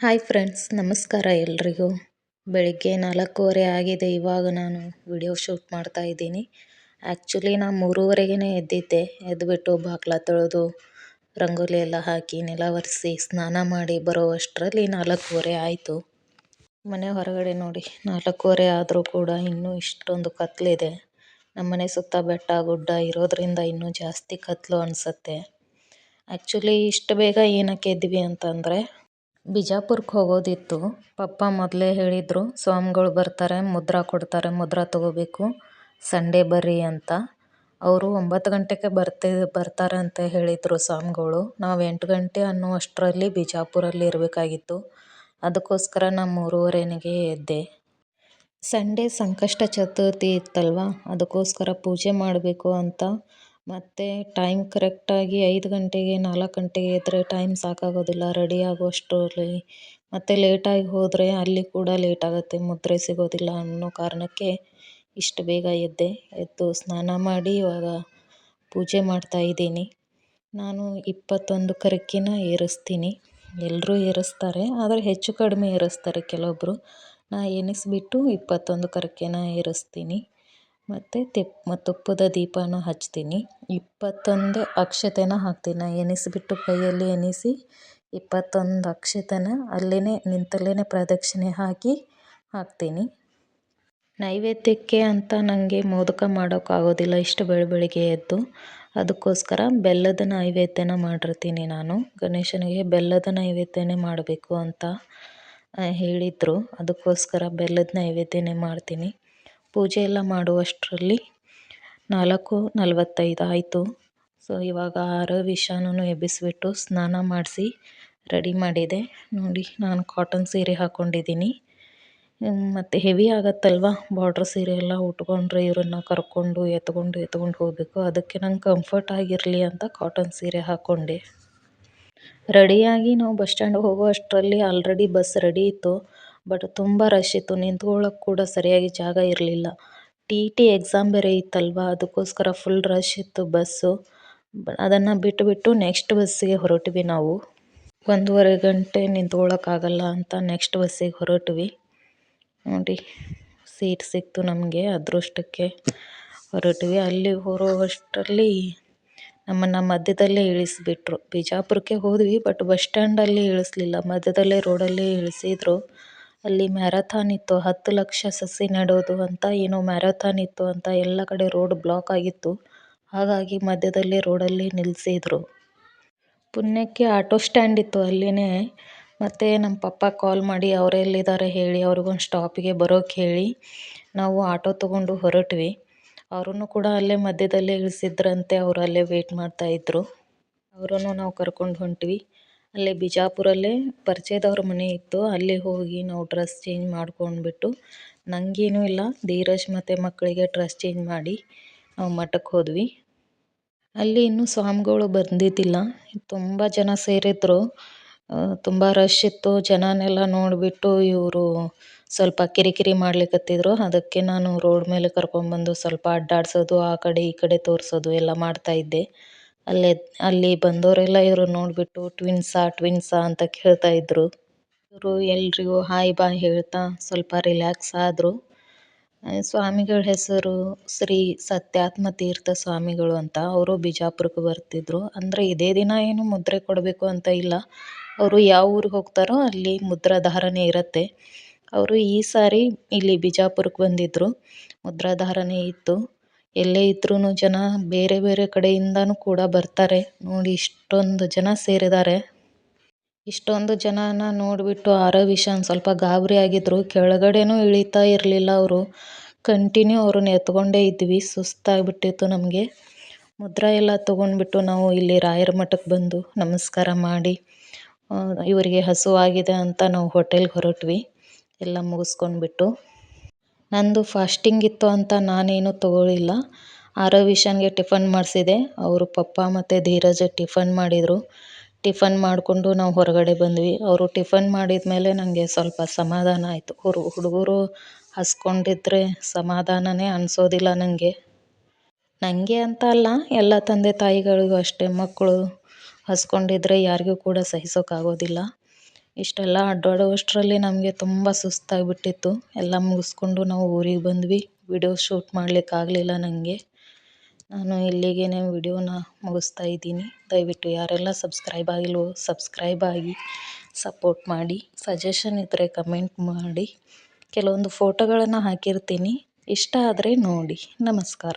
Hi friends, ನಮಸ್ಕಾರ ಎಲ್ರಿಗೂ. ಬೆಳಿಗ್ಗೆ ನಾಲ್ಕೂವರೆ ಆಗಿದೆ, ಇವಾಗ ನಾನು ವಿಡಿಯೋ ಶೂಟ್ ಮಾಡ್ತಾ ಇದ್ದೀನಿ. ಆ್ಯಕ್ಚುಲಿ ನಾನು ಮೂರುವರೆಗೇ ಎದ್ದಿದ್ದೆ ಎದ್ದುಬಿಟ್ಟು ಬಾಗ್ಲ ತೊಳೆದು ರಂಗೋಲಿ ಎಲ್ಲ ಹಾಕಿ ನೆಲ ಒರೆಸಿ ಸ್ನಾನ ಮಾಡಿ ಬರೋವಷ್ಟರಲ್ಲಿ ನಾಲ್ಕೂವರೆ ಆಯಿತು. ಮನೆ ಹೊರಗಡೆ ನೋಡಿ, ನಾಲ್ಕೂವರೆ ಆದರೂ ಕೂಡ ಇನ್ನೂ ಇಷ್ಟೊಂದು ಕತ್ತಲಿದೆ ನಮ್ಮನೆ ಸುತ್ತ ಬೆಟ್ಟ, ಗುಡ್ಡ ಇರೋದ್ರಿಂದ ಇನ್ನೂ ಜಾಸ್ತಿ ಕತ್ತಲು ಅನಿಸುತ್ತೆ. ಆ್ಯಕ್ಚುಲಿ ಇಷ್ಟು ಬೇಗ ಏನಕ್ಕೆ ಎದ್ವಿ ಅಂತಂದರೆ ಬಿಜಾಪುರಕ್ಕೆ ಹೋಗೋದಿತ್ತು. ಪಪ್ಪ ಮೊದಲೇ ಹೇಳಿದರು, ಸ್ವಾಮಿಗಳು ಬರ್ತಾರೆ, ಮುದ್ರಾ ಕೊಡ್ತಾರೆ, ಮುದ್ರಾ ತಗೋಬೇಕು, ಸಂಡೇ ಬರ್ರಿ ಅಂತ. ಅವರು ಒಂಬತ್ತು ಗಂಟೆಗೆ ಬರ್ತೇ, ಬರ್ತಾರೆ ಅಂತ ಹೇಳಿದರು ಸ್ವಾಮಿಗಳು. ನಾವು ಎಂಟು ಗಂಟೆ ಅನ್ನುವಷ್ಟರಲ್ಲಿ ಬಿಜಾಪುರಲ್ಲಿ ಇರಬೇಕಾಗಿತ್ತು. ಅದಕ್ಕೋಸ್ಕರ ನಾನು ಮೂರುವರೆನಿಗೆ ಎದ್ದೆ. ಸಂಡೇ ಸಂಕಷ್ಟ ಚತುರ್ಥಿ ಇತ್ತಲ್ವ, ಅದಕ್ಕೋಸ್ಕರ ಪೂಜೆ ಮಾಡಬೇಕು ಅಂತ ಮತ್ತು ಟೈಮ್ ಕರೆಕ್ಟಾಗಿ ಐದು ಗಂಟೆಗೆ, ನಾಲ್ಕು ಗಂಟೆಗೆ ಎದ್ದರೆ ಟೈಮ್ ಸಾಕಾಗೋದಿಲ್ಲ ರೆಡಿ ಆಗುವಷ್ಟರಲ್ಲಿ. ಮತ್ತು ಲೇಟಾಗಿ ಹೋದರೆ ಅಲ್ಲಿ ಕೂಡ ಲೇಟ್ ಆಗುತ್ತೆ, ಮುದ್ರೆ ಸಿಗೋದಿಲ್ಲ ಅನ್ನೋ ಕಾರಣಕ್ಕೆ ಇಷ್ಟು ಬೇಗ ಎದ್ದೆ, ಎದ್ದು ಸ್ನಾನ ಮಾಡಿ ಇವಾಗ ಪೂಜೆ ಮಾಡ್ತಾ ಇದ್ದೀನಿ. ನಾನು ಇಪ್ಪತ್ತೊಂದು ಕರಿಕೆನ ಏರಿಸ್ತೀನಿ. ಎಲ್ಲರೂ ಏರಿಸ್ತಾರೆ, ಆದರೆ ಹೆಚ್ಚು ಕಡಿಮೆ ಏರಿಸ್ತಾರೆ ಕೆಲವೊಬ್ಬರು ನಾ ಎಣಿಸ್ಬಿಟ್ಟು ಇಪ್ಪತ್ತೊಂದು ಕರಿಕೆನ ಏರಿಸ್ತೀನಿ. ಮತ್ತು ತೆಪ್ ತುಪ್ಪದ ದೀಪನ ಹಚ್ತೀನಿ. ಇಪ್ಪತ್ತೊಂದು ಅಕ್ಷತೆನ ಹಾಕ್ತೀನಿ. ನಾ ಎಣಿಸ್ಬಿಟ್ಟು ಕೈಯಲ್ಲಿ ಎಣಿಸಿ ಇಪ್ಪತ್ತೊಂದು ಅಕ್ಷತೆನ ಅಲ್ಲೇ ನಿಂತಲ್ಲೇ ಪ್ರದಕ್ಷಿಣೆ ಹಾಕಿ ಹಾಕ್ತೀನಿ. ನೈವೇದ್ಯಕ್ಕೆ ಅಂತ ನನಗೆ ಮೋದಕ ಮಾಡೋಕ್ಕಾಗೋದಿಲ್ಲ. ಇಷ್ಟು ಬೆಳ ಎದ್ದು ಅದಕ್ಕೋಸ್ಕರ ಬೆಲ್ಲದ ನೈವೇದ್ಯನ ಮಾಡಿರ್ತೀನಿ ನಾನು. ಗಣೇಶನಿಗೆ ಬೆಲ್ಲದ ನೈವೇದ್ಯನೇ ಮಾಡಬೇಕು ಅಂತ ಹೇಳಿದರು. ಅದಕ್ಕೋಸ್ಕರ ಬೆಲ್ಲದ ನೈವೇದ್ಯನೇ ಮಾಡ್ತೀನಿ. ಪೂಜೆ ಎಲ್ಲ ಮಾಡುವಷ್ಟರಲ್ಲಿ ನಾಲ್ಕು ನಲವತ್ತೈದು ಆಯಿತು. ಸೊ ಇವಾಗ ಆರು ವಿಷಾನೂ ಎಬ್ಬಿಸಿಬಿಟ್ಟು ಸ್ನಾನ ಮಾಡಿಸಿ ರೆಡಿ ಮಾಡಿದೆ. ನೋಡಿ, ನಾನು ಕಾಟನ್ ಸೀರೆ ಹಾಕ್ಕೊಂಡಿದ್ದೀನಿ ಮತ್ತು ಹೆವಿ ಆಗುತ್ತಲ್ವ? ಬಾರ್ಡ್ರ್ ಸೀರೆ ಎಲ್ಲ ಉಟ್ಕೊಂಡ್ರೆ ಇವರನ್ನ ಕರ್ಕೊಂಡು, ಎತ್ಕೊಂಡು ಎತ್ಕೊಂಡು ಹೋಗಬೇಕು. ಅದಕ್ಕೆ ನಂಗೆ ಕಂಫರ್ಟ್ ಆಗಿರಲಿ ಅಂತ ಕಾಟನ್ ಸೀರೆ ಹಾಕ್ಕೊಂಡೆ ರೆಡಿಯಾಗಿ ನಾವು ಬಸ್ ಸ್ಟ್ಯಾಂಡ್ಗೆ ಹೋಗೋ ಅಷ್ಟರಲ್ಲಿ ಆಲ್ರೆಡಿ ಬಸ್ ರೆಡಿ ಇತ್ತು. ಬಟ್ ತುಂಬ ರಶ್ ಇತ್ತು. ನಿಂತ್ಕೊಳ್ಳೋಕೆ ಕೂಡ ಸರಿಯಾಗಿ ಜಾಗ ಇರಲಿಲ್ಲ. ಟಿ ಟಿ ಎಕ್ಸಾಮ್ ಬೇರೆ ಇತ್ತಲ್ವಾ? ಅದಕ್ಕೋಸ್ಕರ ಫುಲ್ ರಶ್ ಇತ್ತು ಬಸ್ಸು ಅದನ್ನು ಬಿಟ್ಟುಬಿಟ್ಟು ನೆಕ್ಸ್ಟ್ ಬಸ್ಸಿಗೆ ಹೊರಟ್ವಿ ನಾವು. ಒಂದೂವರೆ ಗಂಟೆ ನಿಂತ್ಕೊಳ್ಳೋಕ್ಕಾಗಲ್ಲ ಅಂತ ನೆಕ್ಸ್ಟ್ ಬಸ್ಸಿಗೆ ಹೊರಟ್ವಿ. ನೋಡಿ ಸೀಟ್ ಸಿಕ್ತು ನಮಗೆ, ಅದೃಷ್ಟಕ್ಕೆ ಹೊರಟ್ವಿ. ಅಲ್ಲಿ ಹೊರೋವಷ್ಟರಲ್ಲಿ ನಮ್ಮನ್ನು ಮಧ್ಯದಲ್ಲೇ ಇಳಿಸಿಬಿಟ್ರು. ಬಿಜಾಪುರಕ್ಕೆ ಹೋದ್ವಿ ಬಟ್ ಬಸ್ ಸ್ಟ್ಯಾಂಡಲ್ಲಿ ಇಳಿಸ್ಲಿಲ್ಲ. ಮಧ್ಯದಲ್ಲೇ ರೋಡಲ್ಲೇ ಇಳಿಸಿದ್ರು. ಅಲ್ಲಿ ಮ್ಯಾರಥಾನ್ ಇತ್ತು. ಹತ್ತು ಲಕ್ಷ ಸಸಿ ನೆಡೋದು ಅಂತ, ಏನೋ ಮ್ಯಾರಥಾನ್ ಇತ್ತು ಅಂತ ಎಲ್ಲ ಕಡೆ ರೋಡ್ ಬ್ಲಾಕ್ ಆಗಿತ್ತು. ಹಾಗಾಗಿ ಮಧ್ಯದಲ್ಲೇ ರೋಡಲ್ಲಿ ನಿಲ್ಲಿಸಿದ್ರು ಪುಣ್ಯಕ್ಕೆ ಆಟೋ ಸ್ಟ್ಯಾಂಡ್ ಇತ್ತು ಅಲ್ಲಿನೇ. ಮತ್ತು ನಮ್ಮ ಪಪ್ಪ ಕಾಲ್ ಮಾಡಿ ಅವರೆಲ್ಲಿದ್ದಾರೆ ಹೇಳಿ, ಅವ್ರಿಗೊಂದು ಸ್ಟಾಪಿಗೆ ಬರೋಕ್ಕೆ ಹೇಳಿ, ನಾವು ಆಟೋ ತಗೊಂಡು ಹೊರಟ್ವಿ. ಅವರನ್ನು ಕೂಡ ಅಲ್ಲೇ ಮಧ್ಯದಲ್ಲೇ ಇಳಿಸಿದ್ರಂತೆ, ಅವರು ಅಲ್ಲೇ ವೇಟ್ ಮಾಡ್ತಾಯಿದ್ರು ಅವರನ್ನು ನಾವು ಕರ್ಕೊಂಡು ಹೊಂಟ್ವಿ. ಅಲ್ಲೇ ಬಿಜಾಪುರಲ್ಲೇ ಪರಿಚಯದವ್ರ ಮನೆ ಇತ್ತು. ಅಲ್ಲಿ ಹೋಗಿ ನಾವು ಡ್ರೆಸ್ ಚೇಂಜ್ ಮಾಡ್ಕೊಂಡ್ಬಿಟ್ಟು ನನಗೇನೂ ಇಲ್ಲ. ಧೀರಜ್ ಮತ್ತು ಮಕ್ಕಳಿಗೆ ಡ್ರೆಸ್ ಚೇಂಜ್ ಮಾಡಿ ನಾವು ಮಠಕ್ಕೆ ಹೋದ್ವಿ. ಅಲ್ಲಿ ಇನ್ನೂ ಸ್ವಾಮಿಗಳು ಬಂದಿದ್ದಿಲ್ಲ. ತುಂಬ ಜನ ಸೇರಿದ್ರು. ತುಂಬ ರಶ್ ಇತ್ತು. ಜನನೆಲ್ಲ ನೋಡಿಬಿಟ್ಟು ಇವರು ಸ್ವಲ್ಪ ಕಿರಿಕಿರಿ ಮಾಡ್ಲಿಕ್ಕತ್ತಿದ್ರು ಅದಕ್ಕೆ ನಾನು ರೋಡ್ ಮೇಲೆ ಕರ್ಕೊಂಡ್ಬಂದು ಸ್ವಲ್ಪ ಅಡ್ಡಾಡ್ಸೋದು, ಆ ಕಡೆ ಈ ಕಡೆ ತೋರಿಸೋದು ಎಲ್ಲ ಮಾಡ್ತಾಯಿದ್ದೆ ಅಲ್ಲೇ, ಅಲ್ಲಿ ಬಂದೋರೆಲ್ಲ ಇವರು ನೋಡಿಬಿಟ್ಟು ಟ್ವಿನ್ಸಾ ಟ್ವಿನ್ಸಾ ಅಂತ ಕೇಳ್ತಾ ಇದ್ದರು ಇವರು ಎಲ್ಲರಿಗೂ ಹಾಯ್ ಬಾಯ್ ಹೇಳ್ತಾ ಸ್ವಲ್ಪ ರಿಲ್ಯಾಕ್ಸ್ ಆದರು. ಸ್ವಾಮಿಗಳ ಹೆಸರು ಶ್ರೀ ಸತ್ಯಾತ್ಮ ತೀರ್ಥ ಸ್ವಾಮಿಗಳು ಅಂತ ಅವರು ಬಿಜಾಪುರಕ್ಕೆ ಬರ್ತಿದ್ರು. ಅಂದರೆ ಇದೇ ದಿನ ಏನು ಮುದ್ರೆ ಕೊಡಬೇಕು ಅಂತ ಇಲ್ಲ. ಅವರು ಯಾವ ಊರಿಗೆ ಹೋಗ್ತಾರೋ ಅಲ್ಲಿ ಮುದ್ರಾಧಾರಣೆ ಇರುತ್ತೆ. ಅವರು ಈ ಸಾರಿ ಇಲ್ಲಿ ಬಿಜಾಪುರಕ್ಕೆ ಬಂದಿದ್ದರು ಮುದ್ರಾಧಾರಣೆ ಇತ್ತು. ಎಲ್ಲೇ ಇದ್ರೂ ಜನ ಬೇರೆ ಬೇರೆ ಕಡೆಯಿಂದನೂ ಕೂಡ ಬರ್ತಾರೆ. ನೋಡಿ ಇಷ್ಟೊಂದು ಜನ ಸೇರಿದ್ದಾರೆ. ಇಷ್ಟೊಂದು ಜನನ ನೋಡಿಬಿಟ್ಟು ಆರವಿಶಾನ್ ಸ್ವಲ್ಪ ಗಾಬರಿ ಆಗಿದ್ರು. ಕೆಳಗಡೆನೂ ಇಳಿತಾ ಇರಲಿಲ್ಲ ಅವರು. ಕಂಟಿನ್ಯೂ ಅವ್ರನ್ನ ಎತ್ಕೊಂಡೇ ಇದ್ವಿ. ಸುಸ್ತಾಗಿಬಿಟ್ಟಿತ್ತು ನಮಗೆ. ಮುದ್ರ ಎಲ್ಲ ತೊಗೊಂಡ್ಬಿಟ್ಟು ನಾವು ಇಲ್ಲಿ ರಾಯರ ಮಠಕ್ಕೆ ಬಂದು ನಮಸ್ಕಾರ ಮಾಡಿ ಇವರಿಗೆ ಹಸುವಾಗಿದೆ ಅಂತ ನಾವು ಹೋಟೆಲ್ಗೆ ಹೊರಟ್ವಿ. ಎಲ್ಲ ಮುಗಿಸ್ಕೊಂಡ್ಬಿಟ್ಟು. ನಂದು ಫಾಸ್ಟಿಂಗ್ ಇತ್ತು ಅಂತ ನಾನೇನು ತೊಗೊಳಿಲ್ಲ. ಆರವಿಶಾನ್ಗೆ ಟಿಫನ್ ಮಾಡಿಸಿದೆ. ಅವರು ಪಪ್ಪ ಮತ್ತು ಧೀರಜ್ ಟಿಫನ್ ಮಾಡಿದರು. ಟಿಫನ್ ಮಾಡಿಕೊಂಡು ನಾವು ಹೊರಗಡೆ ಬಂದ್ವಿ. ಅವರು ಟಿಫನ್ ಮಾಡಿದ ಮೇಲೆ ನನಗೆ ಸ್ವಲ್ಪ ಸಮಾಧಾನ ಆಯಿತು. ಅವರು ಹುಡುಗರು ಹಸ್ಕೊಂಡಿದ್ರೆ ಸಮಾಧಾನನೇ ಅನಿಸೋದಿಲ್ಲ ನನಗೆ ನನಗೆ ಅಂತ ಅಲ್ಲ, ಎಲ್ಲ ತಂದೆ ತಾಯಿಗಳಿಗೂ ಅಷ್ಟೇ. ಮಕ್ಕಳು ಹಸ್ಕೊಂಡಿದ್ರೆ ಯಾರಿಗೂ ಕೂಡ ಸಹಿಸೋಕ್ಕಾಗೋದಿಲ್ಲ ಇಷ್ಟೆಲ್ಲ ಅಡ್ಡಾಡುವಷ್ಟರಲ್ಲಿ ನಮಗೆ ತುಂಬ ಸುಸ್ತಾಗಿಬಿಟ್ಟಿತ್ತು. ಎಲ್ಲ ಮುಗಿಸ್ಕೊಂಡು ನಾವು ಊರಿಗೆ ಬಂದ್ವಿ. ವಿಡಿಯೋ ಶೂಟ್ ಮಾಡ್ಲಿಕ್ಕೆ ಆಗಲಿಲ್ಲ ನನಗೆ. ನಾನು ಇಲ್ಲಿಗೆ ವಿಡಿಯೋನ ಮುಗಿಸ್ತಾ ಇದ್ದೀನಿ. ದಯವಿಟ್ಟು ಯಾರೆಲ್ಲ ಸಬ್ಸ್ಕ್ರೈಬ್ ಆಗಿಲ್ವೋ ಸಬ್ಸ್ಕ್ರೈಬ್ ಆಗಿ ಸಪೋರ್ಟ್ ಮಾಡಿ. ಸಜೆಷನ್ ಇದ್ದರೆ ಕಮೆಂಟ್ ಮಾಡಿ. ಕೆಲವೊಂದು ಫೋಟೋಗಳನ್ನು ಹಾಕಿರ್ತೀನಿ. ಇಷ್ಟ ಆದರೆ ನೋಡಿ. ನಮಸ್ಕಾರ.